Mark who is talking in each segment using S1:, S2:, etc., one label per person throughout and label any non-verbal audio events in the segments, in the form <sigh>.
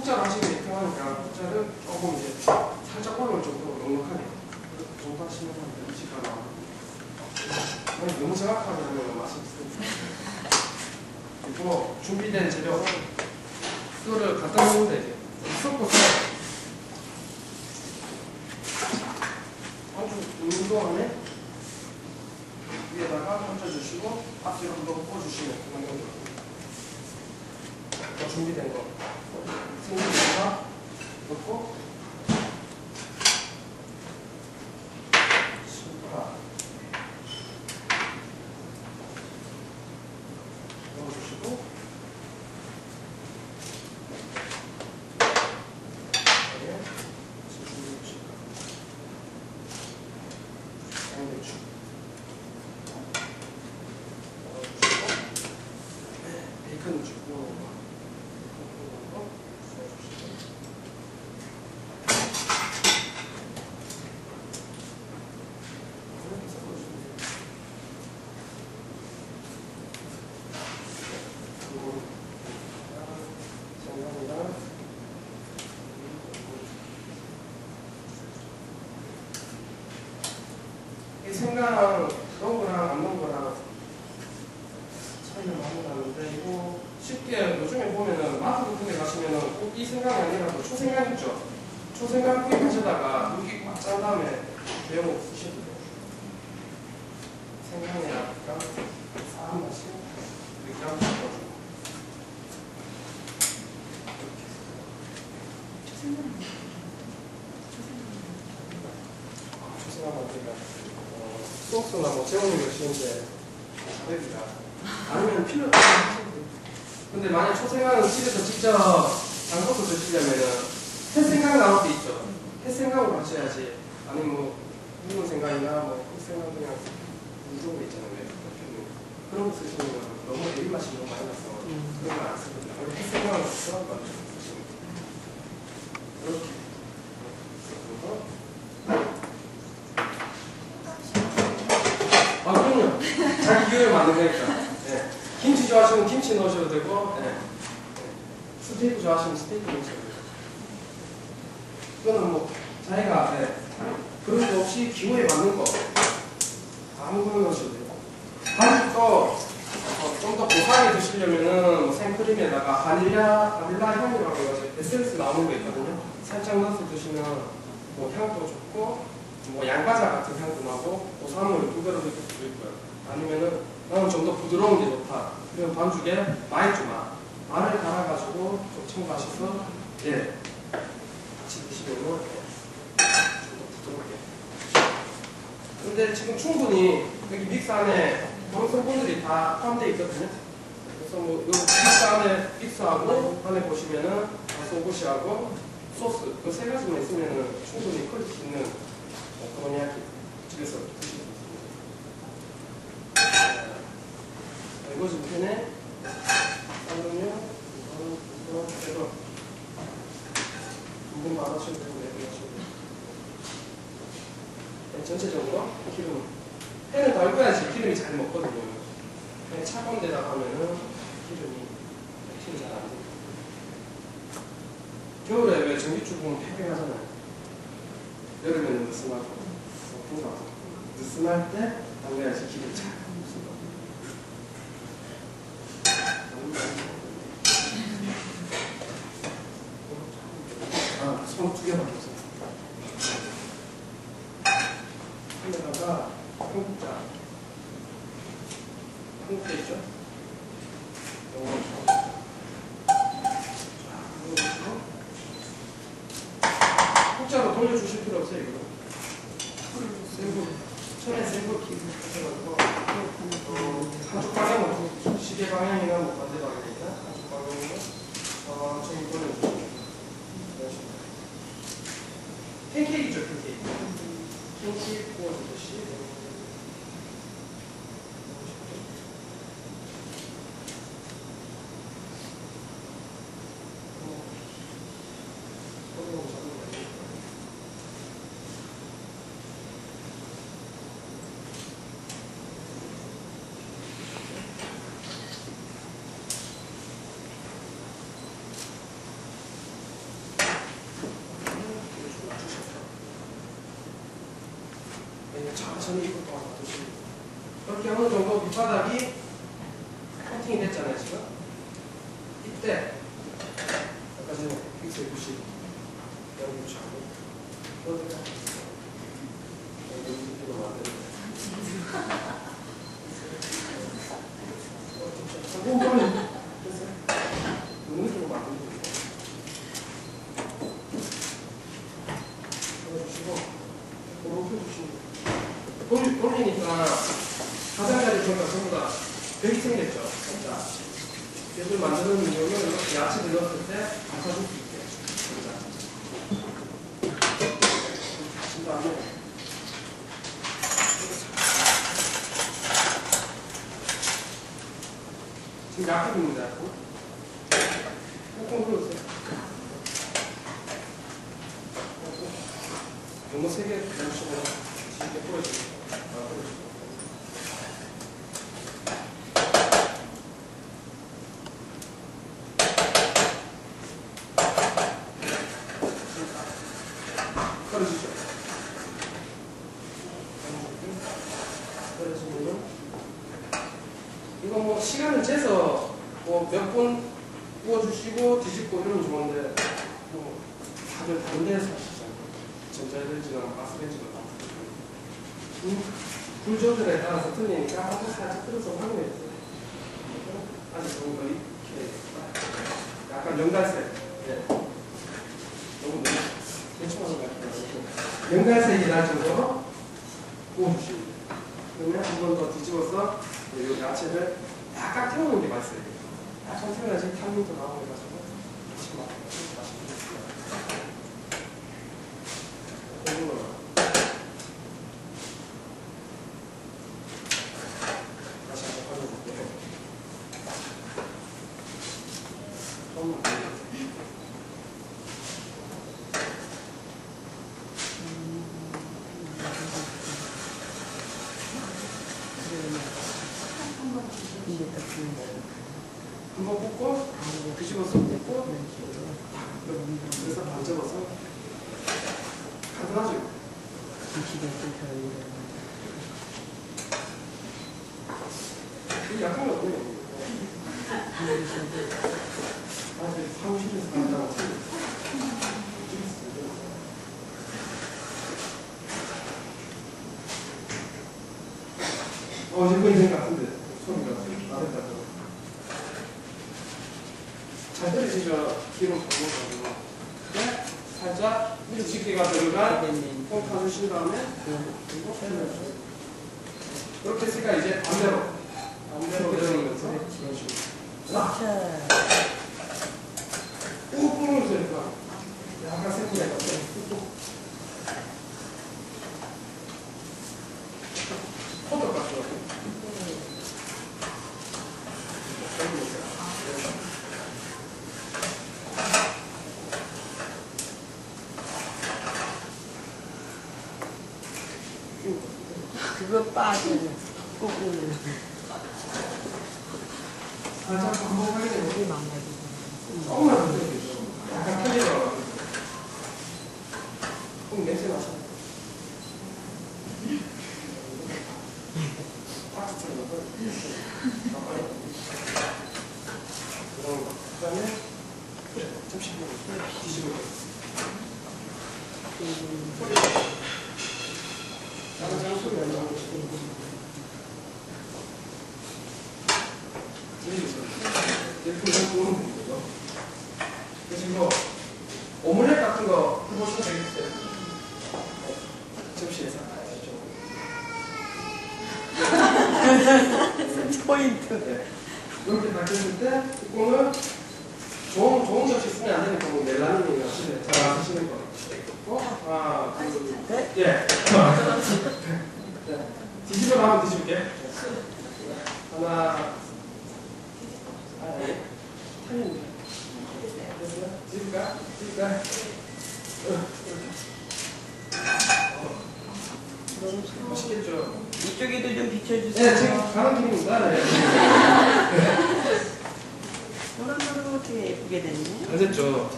S1: 국자로 하시면 이렇게 하니까 국자를 조금 이제 살짝 올라올 정도로 넉넉하게 그 정도 하시면 음식가 나오고 아니, 너무 정확하게 하면 맛이 없어요. 그리고 준비된 재료 그거를 갖다 놓는데 이제 섞어서 아주 있는 동안에 위에다가 얹어주시고 앞뒤로 한번 꽂주시면 정도 더 준비된 거 생기니까 넣고 신파 넣어주시고 그다음에 준비해주시고 양배추 넣어주시고 네, 베이컨 주고 이 생강 넣은 거랑 안 넣은 거랑 차이가 많이 나는데 쉽게 요즘에 보면은 마트 같은 데 가시면은 꼭 이 생강이 아니라도 초생강 있죠? 초생강 구입하시다가 물기 꽉 짠 다음에 데워 쓰셔도 돼요. 생강에 약간 싸한 맛이 이렇게 하고 싶어가지고 초생강 만들기가 어, 소스나 뭐거 쉬운데 자르기가 아니면 필요. 근데 만약 초생강은 집에서 직접 담궈서 드시려면은 햇생강 나올 때 있죠. 햇생강으로 하셔야지. 아니면 뭐 묵은 생강이나 뭐 흑생강 그냥 우는 거 있잖아요. 그런 거 쓰시면 너무 애리 맛이 너무 많이 나서 그런 거 안 쓰거든요. 원래 써서 쓰시면 돼요. 이렇게. 그래서 아 그럼요. 자기 기호에 맞는 거니까. 네. 김치 좋아하시면 김치 넣으셔도 되고, 네. 네. 스테이크 좋아하시면 스테이크 넣으셔도 되고. 이거는 뭐 자기가 네. 그런 거 없이 기호에 맞는 거 아무거나 넣으셔도 되고. 반죽도 어, 좀더 고상하게 드시려면은 뭐 생크림에다가 바닐라 바닐라 향이라고 해가지고 에센스 나오는 거 있거든요. 살짝 넣어서 드시면 뭐 향도 좋고 뭐 양과자 같은 향도 나고 고소함을 두 배로 느낄 수도 있고요. 아니면은 나는 좀 더 부드러운 게 좋다. 그럼 반죽에 마이쮸마 마늘 갈아가지고 좀 첨가하셔서 예 같이 드시면은 좀더 부드럽게. 근데 지금 충분히 여기 믹스 안에 그런 성분들이 다 포함되어 있거든요. 그래서 뭐이 믹스 안에 믹스하고 안에 보시면은 소고시하고 소스 그 세 가지만 있으면은 충분히 끓일 수 있는 어, 그런 이야기 집에서 드실 수 있습니다. 편해. 쌍둥이요. 이거는 이거 이거 분분 안 하셔도 되고 네분 하셔도 되고. 네, 전체적으로 기름 덜 꺼야지 기름이 잘 먹거든요. 그냥 차가운 데다가 하면은 기름이 액션이 잘 안 돼요. 겨울에 왜 전기주부는 팽팽하잖아요. 여름에는 느슨하고 뭔가 느슨할 때 담가야지 기름이 잘 없습니다. 아, 손 두 개만 주세요. 여기다가 한국자 한국자 있죠? 국자로 돌려주실 필요 없어요 이거. 센불 천에 센불 해가지고 어, 한쪽 방향으로 시계 방향이나 뭐 반대 방향이나 한쪽 방향으로 돌려주시면 이런 식으로 팬케이크죠 팬케이크. 팬케이크 구워주듯이 어느 정도 밑바닥이 코팅이 됐잖아요, 지금. 이때 아까 전에 픽스해 주신 여기 주시고 여기가 여기 이렇게 만드는 한번 됐어요. 눈을 좀 만들고 해주시고 이렇게 해주시고 돌, 돌리니까 가장자리 보니까 전부 다 생겼죠. 자, 벽을 만드는 이유는 야채를 넣었을 때 감싸줄 수 있게. 다음에 지금 약합입니다. 꾹꾹 눌러주세요. 너무 세게 넣으시고 이렇게 뿌려주세요. 아, 뿌려주세요. 뿌려주시죠. 뿌려주시면 이거 뭐 시간을 재서 뭐몇분 구워주시고 뒤집고 이러면 좋은데 뭐 다들 데서 하시잖아요. 전자레인지나 가스레인지나 다. 음, 불 조절에 따라서 틀리니까 한번 살짝 틀어서 확인해 주세요. 아직 조금 더 이렇게 약간 연갈색. 예. 너무 너무 괜찮은 것 같아요. 연갈색이 날 정도로 구워주시면 그러면 한 번 더 뒤집어서 이 야채를 약간 태우는 게 맛있어요. 약간 태워야지 탄물도 나오고 해가지고 다시 한번
S2: 이게 또 그런 거.
S1: 한번 꽂고 뒤집어서 꽂고
S2: 그런 식으로.
S1: 그래서 반 접어서 간단하죠.
S2: 김치가 좀 덜.
S1: 이게 약한 거 없네요. 아, 근데 사무실에서 간다고 어, 지금 있는 것 같은데 소리가 나겠다. 잘 떨어지죠. 기름 부어가지고 네? 살짝 집게가 들어간
S2: 됐네.
S1: 콩 타주신 다음에 그리고 빼내주세요. 이렇게 했으니까 이제 반대로 반대로 내려오면서 이런 식으로 자,
S2: 자,
S1: 꾹꾹 누르세요. 약간 세분해 꾹꾹 포도 같은
S2: por um
S1: 네. 지금 가는 중입니다. 네.
S2: 노릇노릇 어떻게 예쁘게 됐네.
S1: 안 됐죠?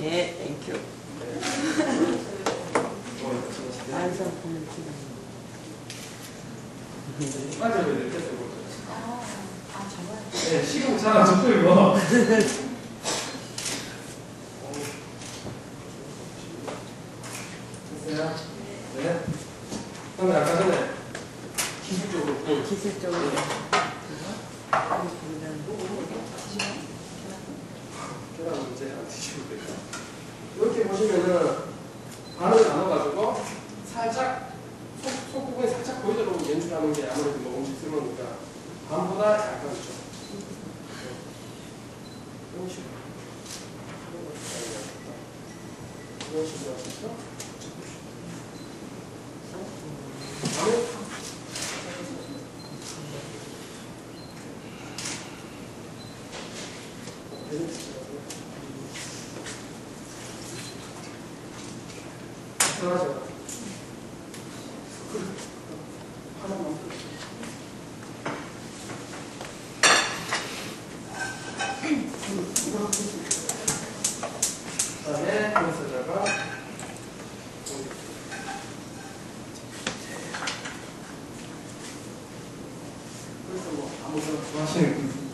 S2: 예, 땡큐.
S1: 어,
S2: 완성품을 지금. 건데.
S1: 맞아요, 이렇게 해서
S3: 아, 아 저거요?
S1: 네, 시간 잘안 적고 이거. <laughs> 됐어요? 네. 그러면 아까 전에 기술적으로 돼요. 이렇게 보시면은 반을 나눠가지고 살짝 속, 속 부분이 살짝 보이도록 연출하는 게 아무래도 뭐 음식 쓰러니까 반보다 약간 좀 이런 식으로 이런 식으로 하시죠. 여기서다가 그래서 뭐 아무거나 좋아하시는